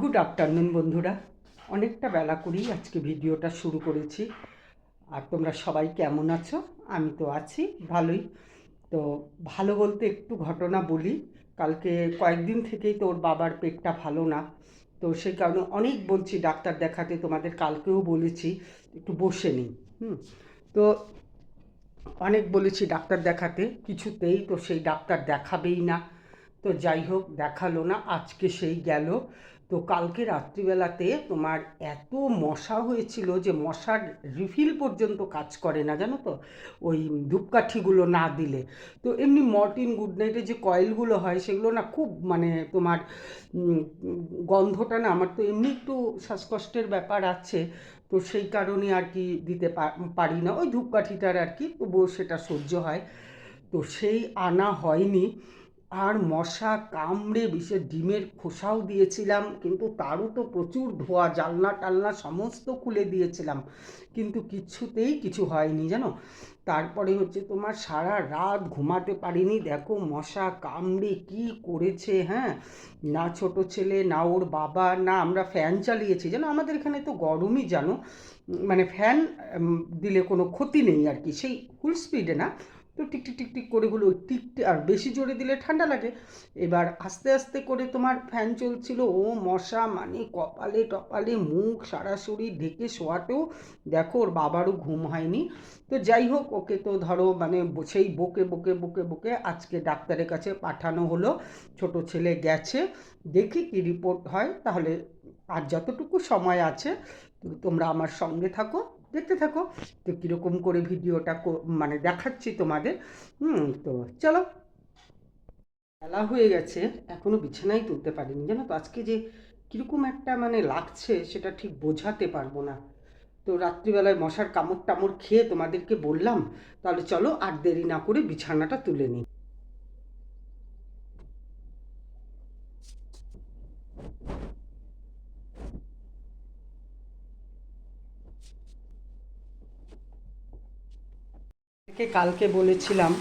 Good afternoon বন্ধুরা। অনেকটা বেলা করেই আজকে ভিডিওটা শুরু করেছি। আর তোমরা সবাই কেমন আছো? আমি তো আছি, ভালোই। তো ভালো বলতে একটু ঘটনা বলি। কালকে কয়েকদিন থেকেই তোর বাবার পেটটা ভালো না। তো সেই কারণে অনেক বলছি ডাক্তার দেখাতে, তোমাদের কালকেও বলেছি, একটু বসে নিই, হুম। তো অনেক বলেছি ডাক্তার দেখাতে, কিছুতেই তো সেই ডাক্তার দেখাবেই না। তো যাই হোক, দেখাল না, আজকে সেই গেল। তো কালকে রাত্রিবেলাতে তোমার এত মশা হয়েছিল যে মশার রিফিল পর্যন্ত কাজ করে না, জানো তো? ওই ধূপকাঠিগুলো না দিলে। তো এমনি মর্টিন গুড নাইটের যে কয়েলগুলো হয়, সেগুলো না খুব মানে তোমার গন্ধটা না আমার তো এমনি একটু শ্বাসকষ্টের ব্যাপার আছে, তো সেই কারণে আর কি দিতে পারি না। ওই ধূপকাঠিটার আর কি, তবুও সেটা সহ্য হয়। তো সেই আনা হয়নি। আর মশা কামড়ে বিশেষ ডিমের খোসাও দিয়েছিলাম, কিন্তু তারও তো প্রচুর ধোয়া, জানলা টালনা সমস্ত খুলে দিয়েছিলাম, কিন্তু কিছুতেই কিছু হয়নি জানো। তারপরে হচ্ছে তোমার সারা রাত ঘুমাতে পারিনি, দেখো মশা কামড়ে কি করেছে হ্যাঁ? না ছোট ছেলে, না ওর বাবা, না আমরা ফ্যান চালিয়েছি, জানো? আমাদের এখানে তো গরমই জানো। মানে ফ্যান দিলে কোনো ক্ষতি নেই আর কি, সেই ফুল স্পিডে না। তো টিক টিক টিক টিক করে হলো টিক আর বেশি জোরে দিলে ঠান্ডা লাগে। এবার আস্তে আস্তে করে তোমার ফ্যান চলছিল, ও মশা মানে কপালে টপালে মুখ সারা শরীর ঢেকে শোয়াতেও দেখো ওর বাবারও ঘুম হয়নি। তো যাই হোক, ওকে তো ধরো মানে সেই বকে বকে বকে বকে আজকে ডাক্তারের কাছে পাঠানো হলো, ছোট ছেলে গেছে, দেখি কি রিপোর্ট হয়। তাহলে আর যতটুকু সময় আছে তোমরা আমার সঙ্গে থাকো। দেখতে থাকো। তো কীরকম করে ভিডিওটা মানে দেখাচ্ছি তোমাদের। হুম, তো চলো। বেলা হয়ে গেছে। এখনও বিছানায় তুলতে পারিনি। জানো তো, আজকে যে কীরকম একটা মানে লাগছে, সেটা ঠিক বোঝাতে পারব না। তো রাত্রিবেলায় মশার কামড় টামড় খেয়ে তোমাদেরকে বললাম, তাহলে চলো আর দেরি না করে বিছানাটা তুলে নিই। কালকে বলেছিলাম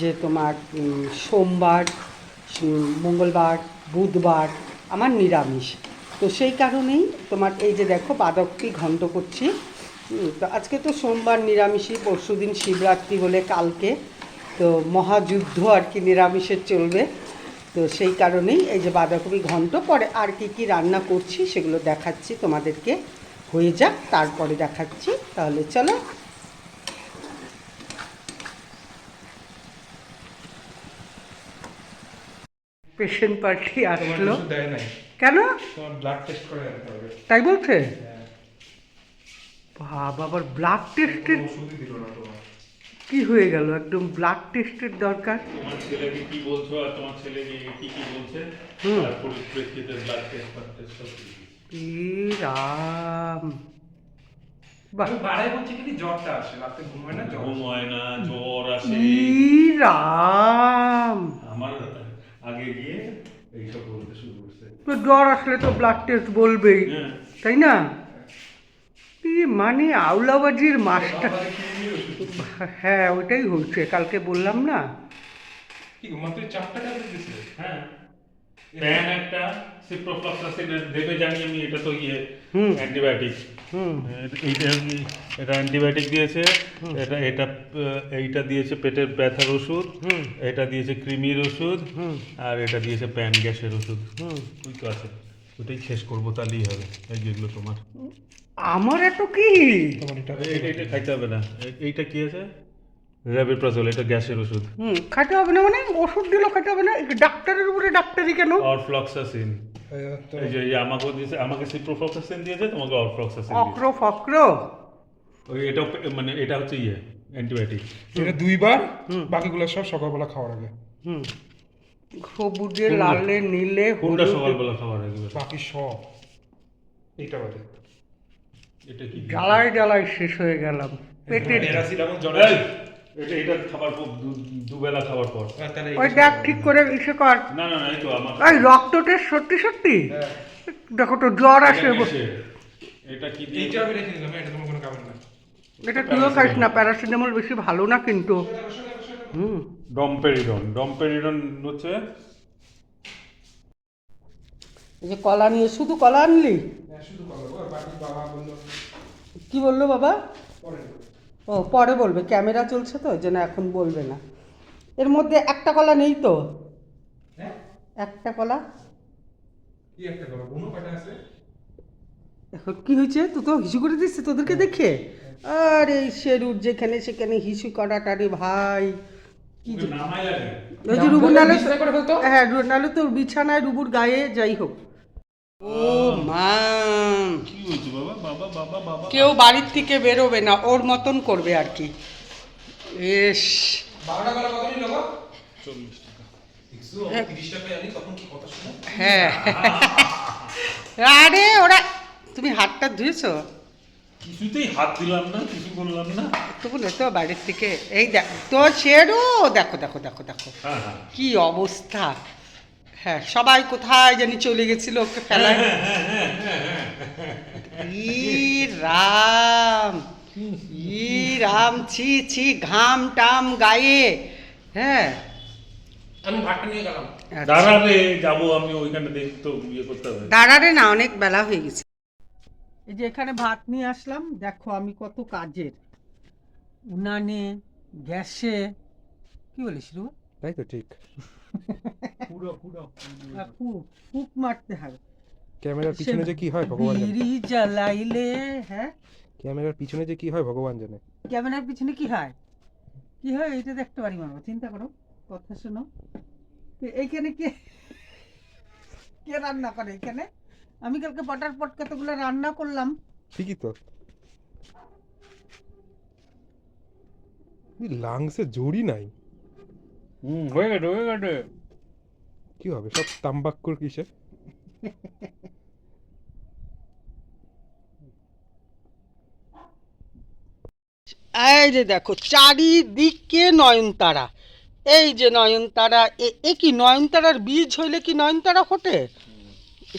যে তোমার সোমবার মঙ্গলবার, বুধবার আমার নিরামিষ। তো সেই কারণেই তোমার এই যে দেখো বাদকটি ঘন্ট করছি। তো আজকে তো সোমবার নিরামিষই, পরশু দিন শিবরাত্রি বলে কালকে। তো মহাযুদ্ধ আর কি নিরামিষের চলবে। তো সেই কারণেই এই যে বাঁধাকপি ঘন্ট পরে আর কি কি রান্না করছি সেগুলো দেখাচ্ছি তোমাদেরকে। হয়ে যাক, তারপরে দেখাচ্ছি। তাহলে চলো পেশেন্ট পার্টি আসলো। কেন? তোমার ব্লাড টেস্ট করে আনতে হবে। তাই বলছে। বাবা আবার ব্লাড টেস্টের কোনো ওষুধই দিল না তোমার। কি হয়ে গেল? একদম ব্লাড টেস্টের দরকার? তোমার ছেলেকে কি বলছো আর তোমার ছেলে কি কি বলছে। তার পরিপ্রেক্ষিতে ব্লাড টেস্ট ফাট টেস্ট সব দিয়ে দিয়েছি। ই রাম। বাহ আমি বাড়াই বলছি কি জ্বরটা আসে রাতে ঘুম না জ্বর? ঘুম হয় না জ্বর আসে। রাম। আমার আগে গিয়ে এইসব বলতে শুরু করছে। তো জ্বর আসলে তো ব্লাড টেস্ট বলবেই হ্যাঁ। তাই না? মানে আউলাবাজির মাস্টার? হ্যাঁ ওইটাই হচ্ছে কালকে বললাম না। কি মাত্র চারটা ট্যাবলেট দিছে হ্যাঁ। প্যান একটা সিপ্রোফ্লক্সাসিন দেবে জানি আমি এটা তো ইয়ে অ্যান্টিবায়োটিক হুম এইটা এটা অ্যান্টিবায়োটিক দিয়েছে এটা এটা এইটা দিয়েছে পেটের ব্যথার ওষুধ হুম। এটা দিয়েছে কৃমির ওষুধ আর এটা দিয়েছে প্যান গ্যাসের ওষুধ। হুম। ওই তো আছে। ওটাই শেষ করব তাহলেই হবে। এই যেগুলো তোমার। আমার এত কি? তোমার এটা এই- এইটা খাইতে হবে না। এইটা কি আছে? র্যাবিপ্রাজল এটা গ্যাসের ওষুধ। হুম খাইতে হবে না মানে ওষুধ দিলেও খাইতে হবে না। ডাক্তারের উপরে ডাক্তারি কেন? অরফ্লক্সাসিন এই তো এই যে এই যে আমাকে দিয়েছে আমাকে সিপ্রোফ্লক্সাসিন দিয়েছে। তোমাকে অরফ্লক্সাসিন অক্র ফক্র ওই এটা মানে এটা হচ্ছে ইয়ে অ্যান্টিবায়োটিক এটা দুইবার হুম। বাকিগুলো সব সকালবেলা খাওয়ার আগে। হুম। সবুজে? লালে নীলে কোনটা সকালবেলা খাবার আগে? বাকি সব। এইটা বাদে এটা কি? জ্বালায় জ্বালায় শেষ হয়ে গেলাম। পেটে প্যারাসিটামল জ্বর এই, এটা এটা খাবার পর দুবেলা খাবার পর। ওই দেখ ঠিক করে ইসে কর। না না না এই তো আমার এই রক্ত টেস্ট সত্যি সত্যি? হ্যাঁ। দেখো তো জ্বর আসে। এটা কিসের? কি এইটা আমি রেখে দিলাম এটা তোমার কোনো কারণ না। এটা তুইও খাইস না প্যারাসিটামল বেশি ভালো না কিন্তু। হুম। ডম্পেরিডন ডম্পেরিডন হচ্ছে যে কলা নিয়ে শুধু কলা আনলি? হ্যাঁ শুধু কলা গো, আর বাকি বাবা বলল। কি বলল বাবা। ও পরে বলবে। ক্যামেরা চলছে তো জন্য এখন বলবে না। এর মধ্যে একটা কলা নেই তো? হ্যাঁ? একটা কলা? এখন কি হয়েছে? তুই তো হিসু করে দিচ্ছে তোদেরকে দেখে? আরে শেরুর যেখানে সেখানে হিসু করাটা রে ভাই। কি ওই যে রুবুর নালে? হ্যাঁ নালে তো বিছানায় রুবুর গায়ে যাই হোক। ও মা। কি হয়েছে বাবা? বাবা বাবা বাবা কেউ বাড়ির থেকে বেরোবে না ওর মতন করবে আর কি। এস। শুনো? হ্যাঁ। আরে ওরা তুমি হাতটা ধুয়েছো? কিছুতেই হাত দিলাম না কিছু করলাম না। তো বলে তো বাড়ির থেকে। এই দেখ তো শেরু দেখো দেখো দেখো দেখো। হ্যাঁ হ্যাঁ। কি অবস্থা। হ্যাঁ সবাই কোথায় জানি চলে গেছিল ওকে ফেলায়। ই রাম ই রাম ছি ছি ঘাম টাম গায়ে হ্যাঁ। আমি ভাতটা নিয়ে গেলাম। আচ্ছা। দাঁড়ালে যাব আমি ওইখানে দেখতো ইয়ে করতে হবে। দাঁড়ারে না অনেক বেলা হয়ে গেছে। এই যে এখানে ভাত নিয়ে আসলাম দেখো আমি কত কাজের। উনানে গ্যাসে কি বলিস রু তাই তো ঠিক। ফুক ফুক মারতে হবে। ক্যামেরার পিছনে যে কি হয় ভগবান বিড়ি জ্বালাইলে হ্যাঁ? ক্যামেরার পিছনে যে কি হয় ভগবান জানে। ক্যামেরার পিছনে কি হয়? কি হয়? এটা দেখতে পারি মারবো। চিন্তা করো কথা শোনো। তো এইখানে কে কে রান্না করে এখানে? আমি কালকে পটার পট কতগুলো রান্না করলাম। ঠিকই তো। লাংসে জড়ি নাই। হুম হয়ে গেছে হয়ে গেছে। কি হবে সব তাম্বাক্কুর কিসে এই যে দেখো চারিদিকে নয়নতারা। এই যে নয়নতারা এ- এ কি নয়নতারার বীজ হইলে কি নয়নতারা ফোটে?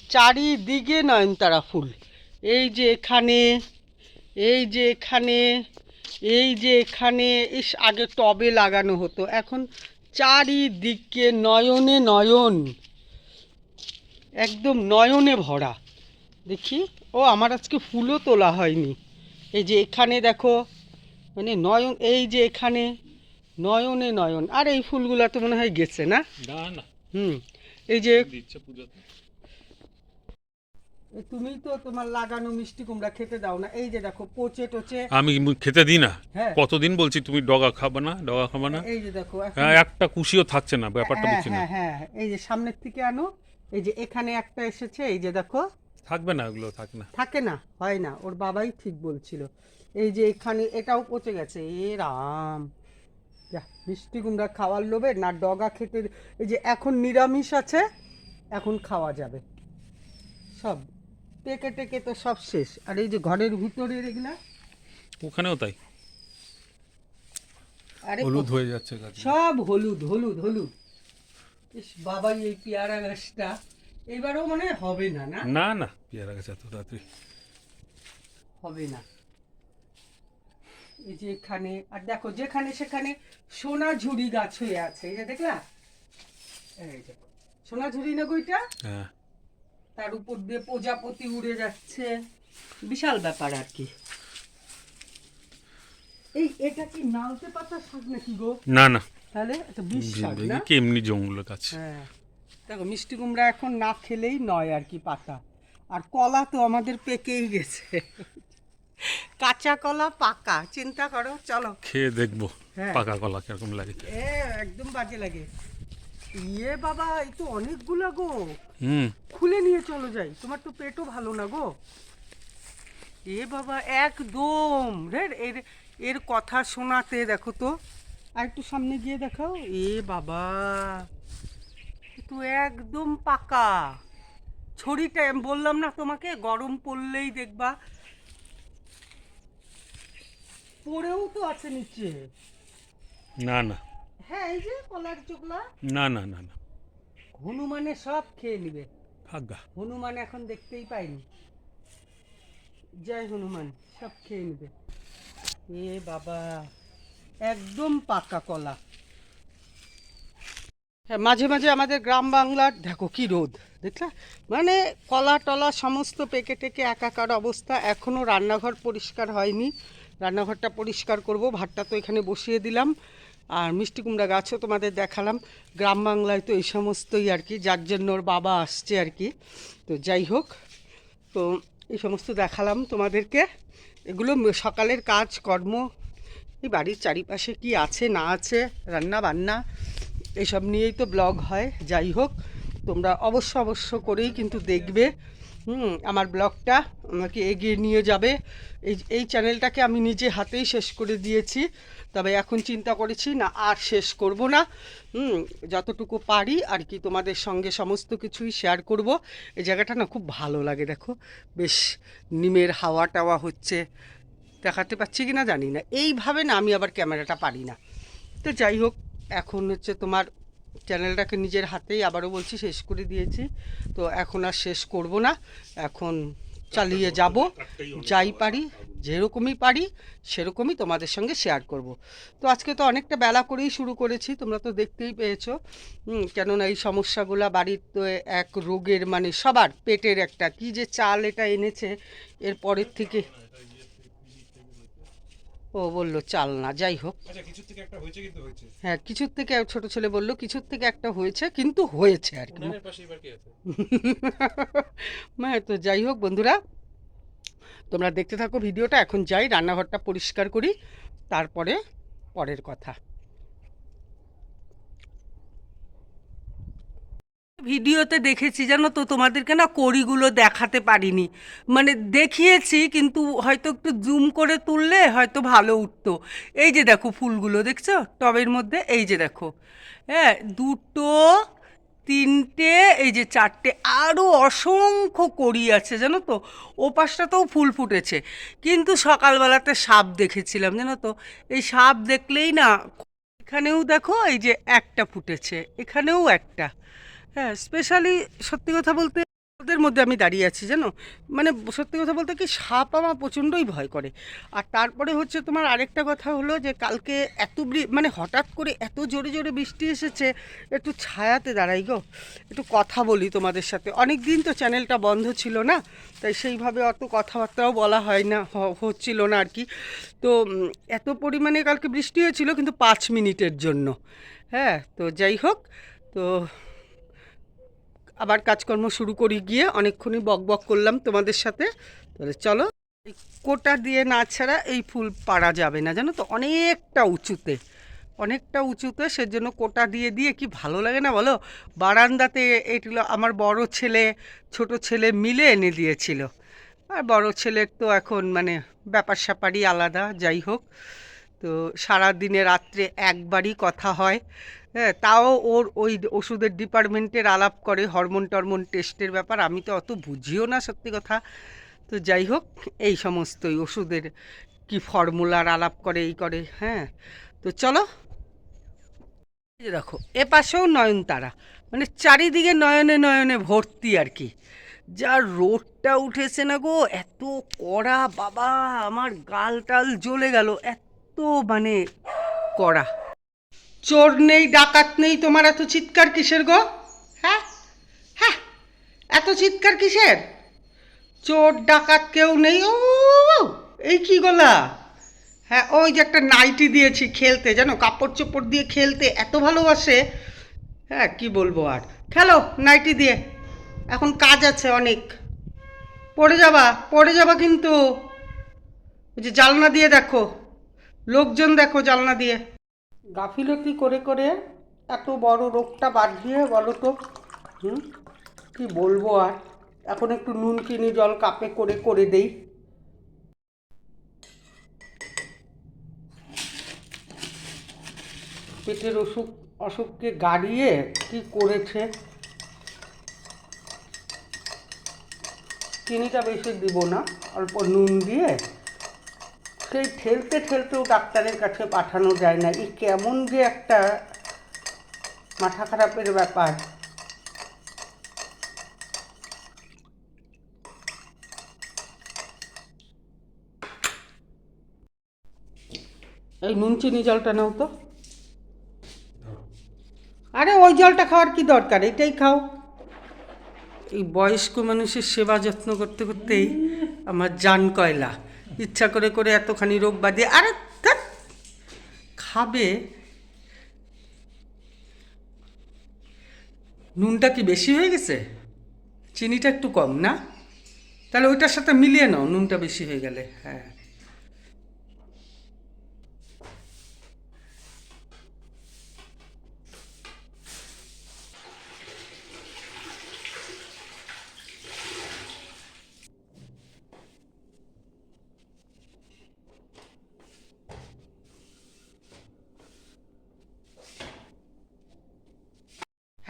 চারিদিকে নয়নতারা ফুল। এই যে এখানে এই যে এখানে এই যে এখানে ইস আগে টবে লাগানো হতো। এখন চারিদিকে নয়নে নয়ন একদম নয়নে ভরা। দেখি ও আমার আজকে ফুলও তোলা হয়নি। এই যে এখানে দেখো মানে নয়ন এই যে এখানে নয়নে নয়ন। আর এই ফুলগুলো তো মনে হয় গেছে না? হুম এই যে তুমি তো তোমার লাগানো মিষ্টি কুমড়া খেতে দাও না। এই যে দেখো পচে টচে। আমি খেতে দিই না? হ্যাঁ। কতদিন বলছি তুমি ডগা খাবে না ডগা খাবে না? এই যে দেখো হ্যাঁ একটা কুশিও থাকছে না ব্যাপারটা হ্যাঁ বুঝছি না। হ্যাঁ হ্যাঁ। এই যে সামনের থেকে আনো এই যে এখানে একটা এসেছে এই যে দেখো। থাকবে না ওগুলো থাক না। থাকে না হয় না ওর বাবাই ঠিক বলছিল। এই যে এখানে এটাও পচে গেছে এ রাম। যা মিষ্টি কুমড়া খাওয়ার লোভে না ডগা খেতে এই যে এখন নিরামিষ আছে এখন খাওয়া যাবে। সব। টেকে টেকে তো সব শেষ। আর এই যে ঘরের ভিতরে এগুলা? ওখানেও তাই। আরে হলুদ হয়ে যাচ্ছে সব হলুদ হলুদ হলুদ। ইস বাবাই এই পেয়ারা গাছটা। এবারও মনে হবে না না? না না। পেয়ারা গাছ এত তাড়াতাড়ি হবে না। এই যে এখানে আর দেখো যেখানে সেখানে সোনা ঝুড়ি গাছ হয়ে আছে। এই যে দেখলা? এই দেখো। সোনা ঝুড়ি না গইটা হ্যাঁ। তার উপর দিয়ে প্রজাপতি উড়ে যাচ্ছে। বিশাল ব্যাপার আর কি। এই এটা কি নালতে পাতা শাক নাকি গো? না না। তাহলে এটা বিষ শাক না? কি এমনি জঙ্গল গাছ হ্যাঁ। দেখো মিষ্টি কুমড়া এখন না খেলেই নয় আর কি পাতা। আর কলা তো আমাদের পেকেই গেছে। কাঁচা কলা পাকা চিন্তা করো চলো। খেয়ে দেখব হ্যাঁ। পাকা কলা কীরকম লাগে। এ একদম বাজে লাগে। ইয়ে বাবা এই তো অনেকগুলা গো। হুম। খুলে নিয়ে চলো যাই তোমার তো পেটও ভালো না গো। এ বাবা একদম। রে এর এর কথা শোনাতে দেখো তো। আর একটু সামনে গিয়ে দেখাও। এ বাবা তো একদম পাকা। ছড়িটা বললাম না তোমাকে গরম পড়লেই দেখবা। পড়েও তো আছে নিচে। না না। হ্যাঁ এই যে কলার চোখলা না না না না। হনুমানে সব খেয়ে নিবে। থাকগা হনুমান এখন দেখতেই পাইনি। জয় হনুমান সব খেয়ে নেবে। এ বাবা একদম পাকা কলা। হ্যাঁ মাঝে মাঝে আমাদের গ্রাম বাংলার দেখো কি রোদ দেখলে? মানে কলা টলা সমস্ত পেকে টেকে একাকার অবস্থা এখনও রান্নাঘর পরিষ্কার হয়নি। রান্নাঘরটা পরিষ্কার করব ভাতটা তো এখানে বসিয়ে দিলাম। আর মিষ্টি কুমড়া গাছও তোমাদের দেখালাম। গ্রাম বাংলায় তো এই সমস্তই আর কি, যার জন্য ওর বাবা আসছে আর কি। তো যাই হোক, তো এই সমস্ত দেখালাম তোমাদেরকে। এগুলো সকালের কাজ, কর্ম, এই বাড়ির চারিপাশে কি আছে, না আছে, রান্না বান্না, এসব নিয়েই তো ব্লগ হয়। যাই হোক, তোমরা অবশ্য অবশ্য করেই কিন্তু দেখবে। হুম, আমার ব্লগটা আমাকে এগিয়ে নিয়ে যাবে। এই এই চ্যানেলটাকে আমি নিজে হাতেই শেষ করে দিয়েছি। তবে এখন চিন্তা করেছি, না, আর শেষ করব না। হুম, যতটুকু পারি আর কি তোমাদের সঙ্গে সমস্ত কিছুই শেয়ার করব। এই জায়গাটা না খুব ভালো লাগে, দেখো। বেশ নিমের হাওয়া টাওয়া হচ্ছে। দেখাতে পাচ্ছি কি না জানি না। এইভাবে না আমি আবার ক্যামেরাটা পারি না। তো যাই হোক, এখন হচ্ছে তোমার চ্যানেলটাকে নিজের হাতেই আবারও বলছি, শেষ করে দিয়েছি। তো এখন আর শেষ করব না। এখন চালিয়ে যাব, যাই পারি, যেরকমই পারি, সেরকমই তোমাদের সঙ্গে শেয়ার করব। তো আজকে তো অনেকটা বেলা করেই শুরু করেছি, তোমরা তো দেখতেই পেয়েছ। কেননা এই সমস্যাগুলো বাড়ির তো এক রোগের মানে সবার পেটের একটা, কি যে চাল এটা এনেছে এর পরের থেকে ও বলল চাল না যাই হোক। আচ্ছা হ্যাঁ কিছুর থেকে ছোট ছেলে বলল কিছুর থেকে একটা হয়েছে কিন্তু হয়েছে আর কি। হ্যাঁ তো যাই হোক বন্ধুরা তোমরা দেখতে থাকো ভিডিওটা এখন যাই রান্নাঘরটা পরিষ্কার করি তারপরে পরের কথা। ভিডিওতে দেখেছি, জানো তো, তোমাদেরকে না কড়িগুলো দেখাতে পারিনি। মানে দেখিয়েছি, কিন্তু হয়তো একটু জুম করে তুললে হয়তো ভালো উঠতো। এই যে দেখো ফুলগুলো, দেখছ? টবের মধ্যে, এই যে দেখো। হ্যাঁ দুটো, তিনটে, এই যে চারটে আরও অসংখ্য কড়ি আছে, জানো তো? ও পাশটাতেও ফুল ফুটেছে। কিন্তু সকালবেলাতে সাপ দেখেছিলাম, জানো তো? এই সাপ দেখলেই না, এখানেও দেখো, এই যে একটা ফুটেছে, এখানেও একটা। হ্যাঁ স্পেশালি সত্যি কথা বলতে ওদের মধ্যে আমি দাঁড়িয়ে আছি, জানো? মানে সত্যি কথা বলতে কি সাপ আমার প্রচণ্ডই ভয় করে। আর তারপরে হচ্ছে তোমার আরেকটা কথা হলো যে কালকে এত মানে হঠাৎ করে এত জোরে জোরে বৃষ্টি এসেছে, একটু ছায়াতে দাঁড়াই গো। একটু কথা বলি তোমাদের সাথে। অনেক দিন তো চ্যানেলটা বন্ধ ছিল না, তাই সেইভাবে অত কথাবার্তাও বলা হয় না হচ্ছিল না আর কি। তো এত পরিমাণে কালকে বৃষ্টি হয়েছিল কিন্তু পাঁচ মিনিটের জন্য। হ্যাঁ তো যাই হোক, তো আবার কাজকর্ম শুরু করি, গিয়ে অনেকক্ষণই বক বক করলাম তোমাদের সাথে। তাহলে চলো, এই কোটা দিয়ে না ছাড়া এই ফুল পারা যাবে না, জানো তো? অনেকটা উঁচুতে অনেকটা উঁচুতে সেজন্য কোটা দিয়ে দিয়ে কি ভালো লাগে না বলো? বারান্দাতে এইগুলো আমার বড় ছেলে, ছোট ছেলে মিলে এনে দিয়েছিল। আর বড় ছেলের তো এখন মানে ব্যাপার স্যাপারই আলাদা, যাই হোক। তো সারা দিনে রাত্রে একবারই কথা হয়। হ্যাঁ তাও ওর ওই ওষুধের ডিপার্টমেন্টের আলাপ করে, হরমোন টরমোন টেস্টের ব্যাপার, আমি তো অত বুঝিও না সত্যি কথা। তো যাই হোক, এই সমস্তই ওষুধের কি ফর্মুলার আলাপ করে, এই করে হ্যাঁ। তো চলো। দেখো এ পাশেও নয়নতারা মানে চারিদিকে নয়নে নয়নে ভর্তি আর কি। যা রোডটা উঠেছে না গো, এত কড়া, বাবা, আমার গাল টাল জ্বলে গেল, এত মানে কড়া। চোর নেই, ডাকাত নেই, তোমার এত চিৎকার কিসের গো? হ্যাঁ? হ্যাঁ এত চিৎকার কিসের? চোর, ডাকাত কেউ নেই, ও এই কি গলা? হ্যাঁ ওই যে একটা নাইটি দিয়েছি খেলতে, জানো, কাপড় চোপড় দিয়ে খেলতে, এত ভালোবাসে। হ্যাঁ কি বলব আর? খেলো, নাইটি দিয়ে। এখন কাজ আছে অনেক। পড়ে যাবা পড়ে যাবা কিন্তু। ওই যে জালনা দিয়ে দেখো, লোকজন দেখো জালনা দিয়ে। গাফিলতি করে করে এত বড় রোগটা বাঁধিয়ে বলো তো? হুম? কি বলব আর? এখন একটু নুন চিনি জল কাপে করে করে দেই। পেটের অসুখ, অসুখকে গাড়িয়ে কি করেছে? চিনিটা বেশি দিব না, অল্প নুন দিয়ে সেই ঠেলতে ঠেলতেও ডাক্তারের কাছে পাঠানো যায় না। এই কেমন যে একটা মাথা খারাপের ব্যাপার। এই নুন, চিনি জলটা নাও তো। আরে ওই জলটা খাওয়ার কি দরকার? এটাই খাও। এই বয়স্ক মানুষের সেবা যত্ন করতে করতেই আমার জান কয়লা। ইচ্ছা করে করে এতখানি রোগ বাঁধে আরে খাবে। নুনটা কি বেশি হয়ে গেছে? চিনিটা একটু কম, না? তাহলে ওইটার সাথে মিলিয়ে নাও, নুনটা বেশি হয়ে গেলে হ্যাঁ।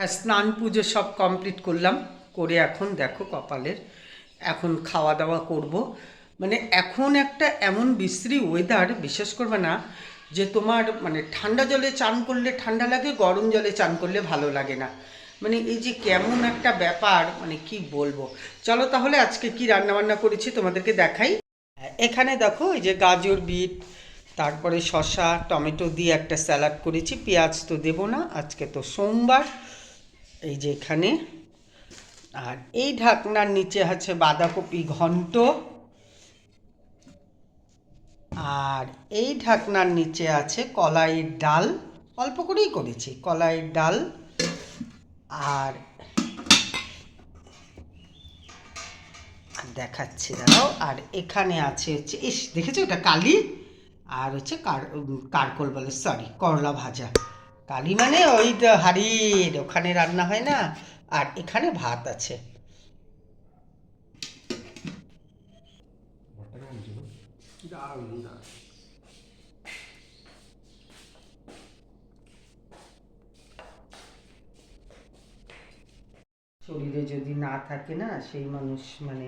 হ্যাঁ স্নান পুজো সব কমপ্লিট করলাম। করে এখন দেখো কপালের, এখন খাওয়া দাওয়া করব। মানে এখন একটা এমন বিশ্রী ওয়েদার বিশ্বাস করবে না, যে তোমার মানে ঠান্ডা জলে চান করলে ঠান্ডা লাগে, গরম জলে চান করলে ভালো লাগে না। মানে এই যে কেমন একটা ব্যাপার মানে কি বলব। চলো তাহলে আজকে কি রান্না বান্না করেছি তোমাদেরকে দেখাই। এখানে দেখো এই যে গাজর, বিট, তারপরে শসা, টমেটো দিয়ে একটা স্যালাড করেছি, পেঁয়াজ তো দেবো না, আজকে তো সোমবার। এই যে এখানে। আর এই ঢাকনার নিচে আছে বাঁধাকপি ঘন্ট। আর এই ঢাকনার নিচে আছে কলাইয়ের ডাল। অল্প করেই করেছি, কলাইয়ের ডাল। আর দেখাচ্ছি, দাঁড়াও। আর এখানে আছে হচ্ছে, ইস, দেখেছ এটা কালি? আর হচ্ছে কার কারকোল বলে সরি করলা ভাজা। কালি মানে ওই তো হাড়ির ওখানে রান্না হয় না, আর এখানে ভাত আছে। শরীরে যদি না থাকে না, সেই মানুষ মানে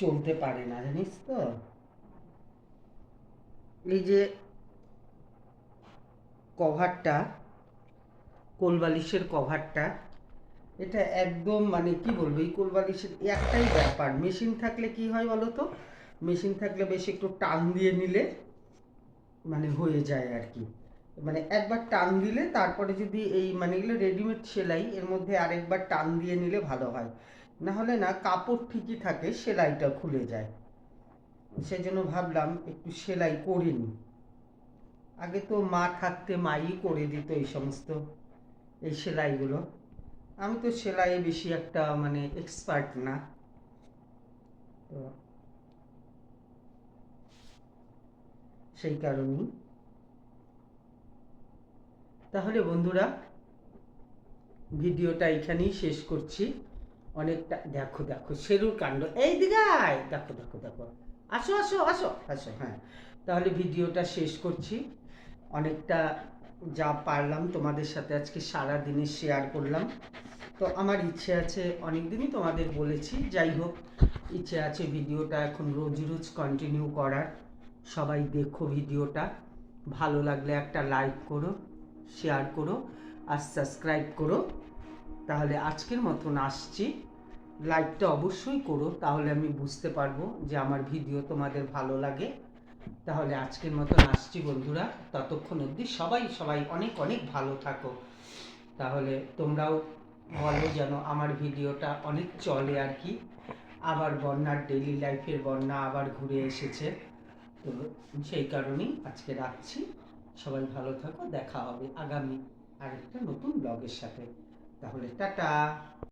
চলতে পারে না, জানিস তো? এই যে কভারটা কোলবালিশের কভারটা এটা একদম মানে কি বলব, এই কোলবালিশের একটাই ব্যাপার। মেশিন থাকলে কি হয় বলো তো? মেশিন থাকলে বেশ একটু টান দিয়ে নিলে মানে হয়ে যায় আর কি। মানে একবার টান দিলে তারপরে যদি এই মানে এগুলো রেডিমেড সেলাই, এর মধ্যে আরেকবার টান দিয়ে নিলে ভালো হয়। না হলে না কাপড় ঠিকই থাকে, সেলাইটা খুলে যায়। সেই জন্য ভাবলাম একটু সেলাই করে নিই। আগে তো মা থাকতে মাই করে দিত এই সমস্ত, এই সেলাইগুলো। আমি তো সেলাইয়ে বেশি একটা মানে এক্সপার্ট না। তো সেই কারণেই। তাহলে বন্ধুরা, ভিডিওটা এখানেই শেষ করছি। অনেকটা, দেখো দেখো, সেরুর কাণ্ড। এই দিঘায় দেখো দেখো দেখো। আসো আসো আসো আসো হ্যাঁ। তাহলে ভিডিওটা শেষ করছি। অনেকটা যা পারলাম তোমাদের সাথে আজকে সারা দিনে শেয়ার করলাম। তো আমার ইচ্ছে আছে অনেক দিনই তোমাদের বলেছি, যাই হোক, ইচ্ছে আছে ভিডিওটা এখন রোজ রোজ কন্টিনিউ করার। সবাই দেখো ভিডিওটা, ভালো লাগলে একটা লাইক করো শেয়ার করো, আর সাবস্ক্রাইব করো। তাহলে আজকের মতন আসছি। লাইকটা অবশ্যই করো, তাহলে আমি বুঝতে পারব যে আমার ভিডিও তোমাদের ভালো লাগে। তাহলে আজকের মতন আসছি বন্ধুরা। ততক্ষণ অবধি সবাই সবাই অনেক অনেক ভালো থাকো। তাহলে তোমরাও বলো যেন আমার ভিডিওটা অনেক চলে আর কি। আবার বন্যার ডেইলি লাইফের বন্যা আবার ঘুরে এসেছে। তো সেই কারণেই আজকে রাখছি। সবাই ভালো থাকো, দেখা হবে আগামী আরেকটা নতুন ব্লগের সাথে। তাহলে টাটা!